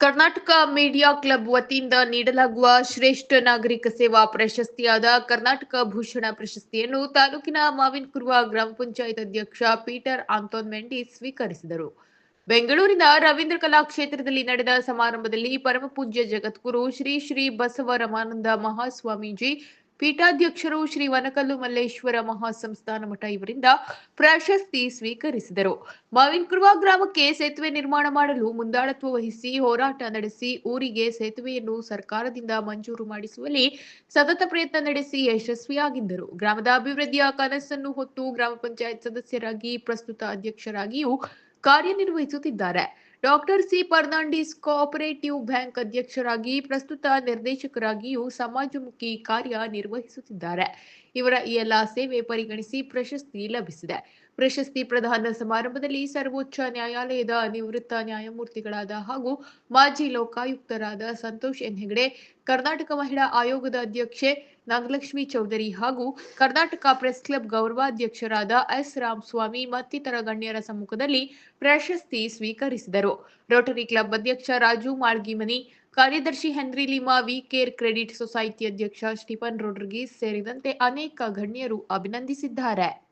Karnataka media club ವತಿಯಿಂದ ನೀಡಲಾಗುವ ಶ್ರೇಷ್ಠ ನಾಗರಿಕ ಸೇವಾ ಪ್ರಶಸ್ತಿಯಾದ ಕರ್ನಾಟಕ ಭೂಷಣ ಪ್ರಶಸ್ತಿಯನ್ನು ತಾಲೂಕಿನ ಮಾವಿನಕುರುವ ಗ್ರಾಮ ಪಂಚಾಯತ್ ಅಧ್ಯಕ್ಷ ಪೀಟರ್ ಆಂಟೋನ್ ಮೆಂಡಿ ಸ್ವೀಕರಿಸಿದರು. ಬೆಂಗಳೂರಿನ ರವೀಂದ್ರ ಕಲಾ ಕ್ಷೇತ್ರದಲ್ಲಿ ನಡೆದ ಸಮಾರಂಭದಲ್ಲಿ ಪರಮಪೂಜ್ಯ ಜಗದ್ಗುರು ಶ್ರೀ ಶ್ರೀ ಬಸವ ರಮಾನಂದ ಮಹಾಸ್ವಾಮೀಜಿ ಪೀಠಾಧ್ಯಕ್ಷರು ಶ್ರೀ ವನಕಲ್ಲು ಮಲ್ಲೇಶ್ವರ ಮಹಾಸಂಸ್ಥಾನ ಮಠ ಇವರಿಂದ ಪ್ರಶಸ್ತಿ ಸ್ವೀಕರಿಸಿದರು. ಮಾವಿನಕುರುವ ಗ್ರಾಮಕ್ಕೆ ಸೇತುವೆ ನಿರ್ಮಾಣ ಮಾಡಲು ಮುಂದಾಳತ್ವ ವಹಿಸಿ ಹೋರಾಟ ನಡೆಸಿ ಊರಿಗೆ ಸೇತುವೆಯನ್ನು ಸರ್ಕಾರದಿಂದ ಮಂಜೂರು ಮಾಡಿಸುವಲ್ಲಿ ಸತತ ಪ್ರಯತ್ನ ನಡೆಸಿ ಯಶಸ್ವಿಯಾಗಿದ್ದರು. ಗ್ರಾಮದ ಅಭಿವೃದ್ಧಿಯ ಕನಸನ್ನು ಹೊತ್ತು ಗ್ರಾಮ ಪಂಚಾಯತ್ ಸದಸ್ಯರಾಗಿ ಪ್ರಸ್ತುತ ಅಧ್ಯಕ್ಷರಾಗಿಯೂ ಕಾರ್ಯನಿರ್ವಹಿಸುತ್ತಿದ್ದಾರೆ. Doctor C Fernandes cooperative bank ಅಧ್ಯಕ್ಷರಾಗಿ ಪ್ರಸ್ತುತ ನಿರ್ದೇಶಕರಾಗಿಯೂ ಸಮಾಜಮುಖಿ ಕಾರ್ಯ ನಿರ್ವಹಿಸುತ್ತಿದ್ದಾರೆ. ಇವರ ಈ ಎಲ್ಲಾ ಸೇವೆ ಪರಿಗಣಿಸಿ ಪ್ರಶಸ್ತಿ ಲಭಿಸಿದೆ. ಪ್ರಶಸ್ತಿ ಪ್ರದಾನ ಸಮಾರಂಭದಲ್ಲಿ ಸರ್ವೋಚ್ಚ ನ್ಯಾಯಾಲಯದ ನಿವೃತ್ತ ನ್ಯಾಯಮೂರ್ತಿಗಳಾದ ಹಾಗೂ ಮಾಜಿ ಲೋಕಾಯುಕ್ತರಾದ ಸಂತೋಷ್ ಎನ್ ಹೆಗಡೆ, ಕರ್ನಾಟಕ ಮಹಿಳಾ ಆಯೋಗದ ಅಧ್ಯಕ್ಷೆ ನಾಗಲಕ್ಷ್ಮಿ ಚೌಧರಿ ಹಾಗೂ ಕರ್ನಾಟಕ ಪ್ರೆಸ್ ಕ್ಲಬ್ ಗೌರವಾಧ್ಯಕ್ಷರಾದ ಎಸ್ ರಾಮಸ್ವಾಮಿ ಮತ್ತಿತರ ಗಣ್ಯರ ಸಮ್ಮುಖದಲ್ಲಿ ಪ್ರಶಸ್ತಿ ಸ್ವೀಕರಿಸಿದರು. ರೋಟರಿ ಕ್ಲಬ್ ಅಧ್ಯಕ್ಷ ರಾಜು ಮಾಳ್ಗಿಮನಿ, ಕಾರ್ಯದರ್ಶಿ Henry Lima V care credit society ಅಧ್ಯಕ್ಷ ಸ್ಟೀಫನ್ ರೋಡ್ರಿಗೀಸ್ ಸೇರಿದಂತೆ ಅನೇಕ ಗಣ್ಯರು ಅಭಿನಂದಿಸಿದ್ದಾರೆ.